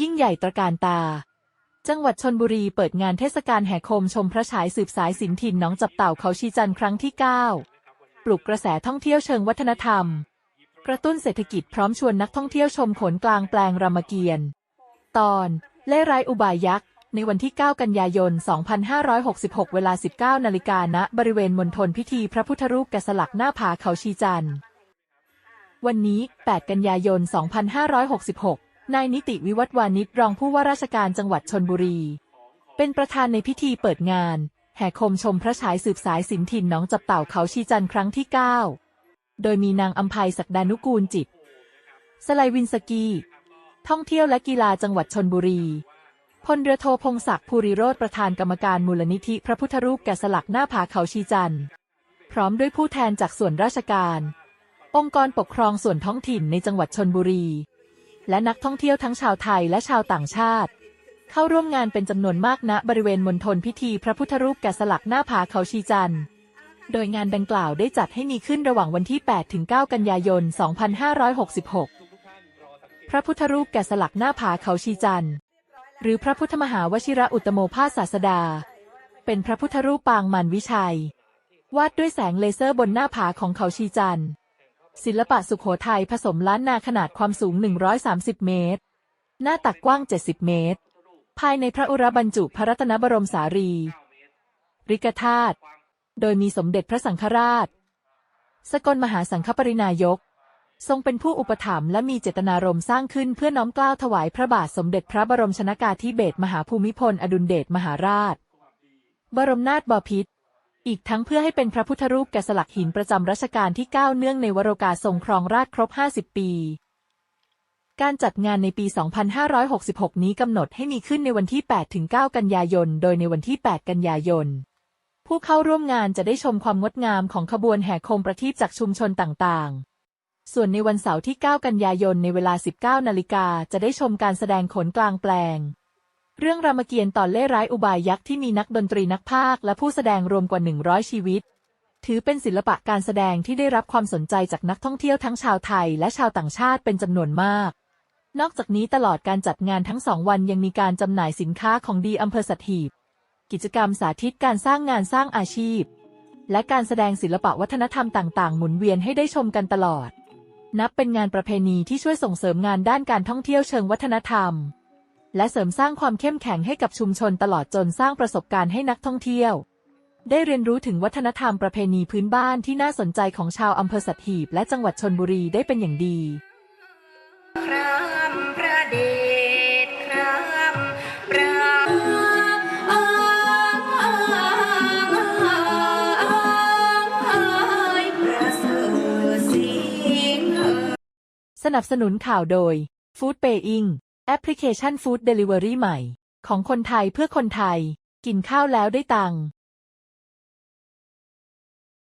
ยิ่งใหญ่ตระการตา จังหวัดชนบุรีเปิดงานเทศกาลแห่โคมชมพระฉายสืบสายสินถิ่นน้องจับเต่าเขาชีจันครั้งที่ 9 ปลุกกระแสท่องเที่ยวเชิงวัฒนธรรม กระตุ้นเศรษฐกิจพร้อมชวนนักท่องเที่ยวชมขนกลางแปลงรามเกียรติ์ตอน เล่ร้ายอุบายยักษ์ในวันที่ 9 กันยายน 2566 เวลา 19 นาฬิกาณบริเวณมณฑลพิธีพระพุทธรูปแกะสลักหน้าผาเขาชีจันทร์วันนี้ 8 กันยายน 2566 นายนิติวิวัฒน์วานิชรองผู้ว่าราชการจังหวัดชนบุรี เป็นประธานในพิธีเปิดงาน แห่คมชมพระฉายสืบสายสินถิ่นน้องจับเต่าเขาชีจันทร์ครั้งที่ 9 โดยมีนางอัมภัยศักดานุกูลจิต สไลวินสกี ท่องเที่ยวและกีฬาจังหวัดชนบุรีพลเรือโทพงศักดิ์ภูริโรธประธานกรรมการมูลนิธิพระพุทธรูปแกะสลักหน้าผาเขาชีจันทร์พร้อมด้วยผู้แทนจากส่วนราชการ องค์กรปกครองส่วนท้องถิ่นในจังหวัดชนบุรี และนักท่องเที่ยวทั้งชาวไทยและชาวต่างชาติ เข้าร่วมงานเป็นจำนวนมากณบริเวณมณฑลพิธีพระพุทธรูปแกะสลักหน้าผาเขาชีจันทร์โดยงานดังกล่าวได้จัดให้มีขึ้นระหว่างวันที่ 8 ถึง 9 กันยายน 2566 พระพุทธรูปแกะสลักหน้าผาเขาชีจันทร์หรือพระพุทธมหาวชิระอุตตโมภาสศาสดา เป็นพระพุทธรูปปางมันวิชัย วาดด้วยแสงเลเซอร์บนหน้าผาของเขาชีจันทร์ ศิลปะสุขโขทัยผสมล้านนาขนาดความสูง 130 เมตร หน้าตักกว้าง 70 เมตร ภายในพระอุรบรรจุพระรัตนบรมสารี ริกธาตุ โดยมีสมเด็จพระสังฆราช สกลมหาสังฆปรินายก ทรงเป็นผู้อุปถัมภ์และมีเจตนารมณ์สร้างขึ้นเพื่อน้อมเกล้าถวายพระบาทสมเด็จพระบรมชนากาธิเบศรมหาภูมิพล อดุลเดชมหาราช บรมนาถบพิตร อีกทั้งเพื่อให้เป็นพระพุทธรูปแกะสลักหินประจำรัชกาลที่ 9 เนื่องในวโรกาสทรงครองราชครบ 50 ปี การจัดงานในปี 2566 นี้กำหนดให้มีขึ้นในวันที่ 8-9 กันยายน โดยในวันที่ 8 กันยายน ผู้เข้าร่วมงานจะได้ชมความงดงามของขบวนแห่โคมประทีปจากชุมชนต่างๆ ส่วนในวันเสาร์ที่ 9 กันยายน ในเวลา 19 นาฬิกาจะได้ชมการแสดงขนกลางแปลง เรื่องรามเกียรติ์ตอนเล่ร้ายอุบายยักษ์ที่มีนักดนตรีนักพากและผู้แสดงรวมกว่า 100 ชีวิต ถือเป็นศิลปะการแสดงที่ได้รับความสนใจจากนักท่องเที่ยวทั้งชาวไทยและชาวต่างชาติเป็นจำนวนมาก นอกจากนี้ตลอดการจัดงานทั้งสองวันยังมีการจำหน่ายสินค้าของดีอำเภอสัตหีบ กิจกรรมสาธิตการสร้างงานสร้างอาชีพ และการแสดงศิลปะวัฒนธรรมต่างๆ หมุนเวียนให้ได้ชมกันตลอด นับเป็นงานประเพณีที่ช่วยส่งเสริมงานด้านการท่องเที่ยวเชิงวัฒนธรรม และเสริมสร้างความเข้มแข็งให้กับชุมชนตลอดจนสร้างประสบการณ์ให้นักท่องเที่ยว ได้เรียนรู้ถึงวัฒนธรรมประเพณีพื้นบ้านที่น่าสนใจของชาวอำเภอสัตหีบและจังหวัดชนบุรีได้เป็นอย่างดีสนับสนุนข่าวโดย Food Paying แอปพลิเคชันฟู้ดเดลิเวอรี่ใหม่ ของคนไทยเพื่อคนไทย กินข้าวแล้วได้ตังค์